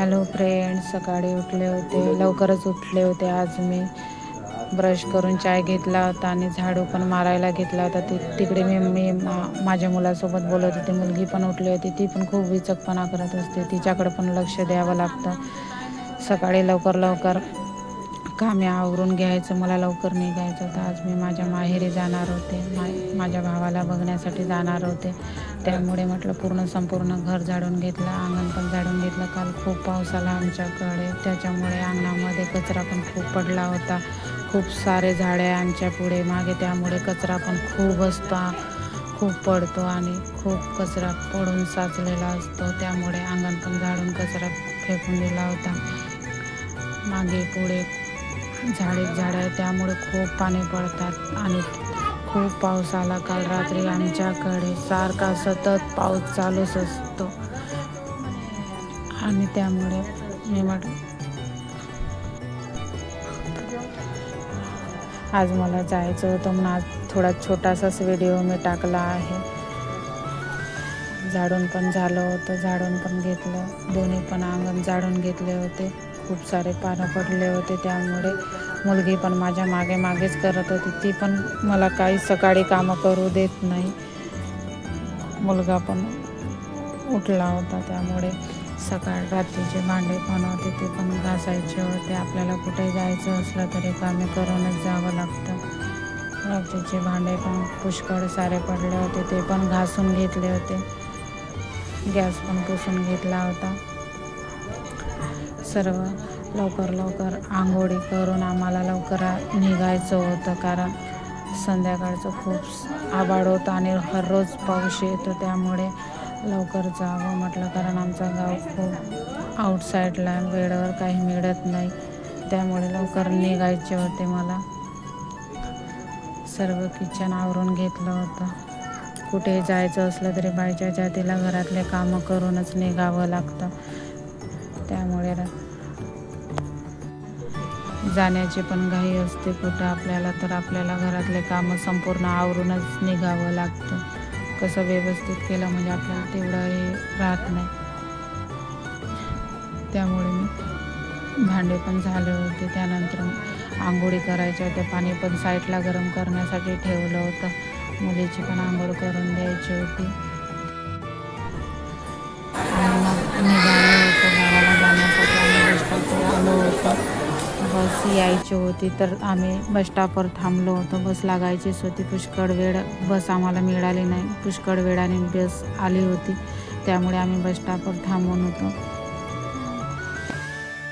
Hello friend सकाळी उठले होते. लवकरच उठले होते आज मी. ब्रश करून चाय घेतला होता आणि झाडू पण मारायला घेतला होता. ति तिकडे मी मी मा माझ्या मुलासोबत बोलत होते. मुलगी पण उठली होती. ती पण खूप विचकपणा करत असते. तिच्याकडे पण लक्ष द्यावं लागतं. सकाळी लवकर लवकर कामे आवरून घ्यायचं मला लवकर निघायचं होतं. आज मी माझ्या माहेरी जाणार होते. मा माझ्या भावाला बघण्यासाठी जाणार होते. त्यामुळे म्हटलं पूर्ण संपूर्ण घर झाडून घेतलं अंगण पण झाडून घेतलं. काल खूप पाऊस आला आमच्याकडे. त्याच्यामुळे अंगणामध्ये कचरा पण खूप पडला होता. खूप सारे झाडे आमच्या पुढे मागे त्यामुळे कचरा पण खूप असतो खूप पडतो आणि खूप कचरा पडून साचलेला असतो. त्यामुळे अंगण पण झाडून कचरा फेकून दिला होता. मागे पुढे झाडे झाडं आहे त्यामुळे खूप पाणी पडतात आणि खूप पाऊस आला. काल रात्री आमच्याकडे सारखा सतत पाऊस चालूच असतो. आणि त्यामुळे मी म्हट आज मला जायचं होतं म्हणून आज थोडा छोटासाच व्हिडिओ मी टाकला आहे. झाडून पण झालं होतं झाडून पण घेतलं. दोन्ही पण अंगण झाडून घेतले होते. खूप सारे पानं पडले होते. त्यामुळे मुलगी पण माझ्या मागे मागेच करत होती. ती पण मला काही सकाळी कामं करू देत नाही. मुलगा पण उठला होता. त्यामुळे सकाळ रात्रीचे भांडे पण होते ते पण घासायचे होते. आपल्याला कुठे जायचं असलं तरी कामे करूनच जावं लागतं. रात्रीचे भांडे पण पुष्कळ सारे पडले होते ते पण घासून घेतले होते. गॅस पण पुसून घेतला होता. सर्व लवकर लवकर आंघोळी करून आम्हाला लवकर निघायचं होतं कारण संध्याकाळचं खूप आबाड होतं आणि हररोज पाऊस येतो त्यामुळे लवकर जावं म्हटलं कारण आमचं गाव खूप आउटसाईडला वेळेवर काही मिळत नाही. त्यामुळे लवकर निघायचे होते मला. सर्व किचन आवरून घेतलं होतं. कुठे जायचं असलं तरी बायच्या जातीला घरातले कामं करूनच निघावं लागतं. त्यामुळे जाण्याची पण घाई असते कुठं आपल्याला तर आपल्याला घरातले कामं संपूर्ण आवरूनच निघावं लागतं. कसं व्यवस्थित केलं म्हणजे आपल्याला तेवढं हे राहत नाही. त्यामुळे मी भांडे पण झाले होते. त्यानंतर आंघोळी करायच्या होत्या. पाणी पण साईडला गरम करण्यासाठी ठेवलं होतं. मुलीची पण आंघोळ करून द्यायची होती. यायची होती तर आम्ही बस स्टॉपवर थांबलो होतो. बस लागायचीच होती. पुष्कळ वेळ बस आम्हाला मिळाली नाही. पुष्कळ वेळाने बस आली होती. त्यामुळे आम्ही बस स्टॉपवर थांबून होतो.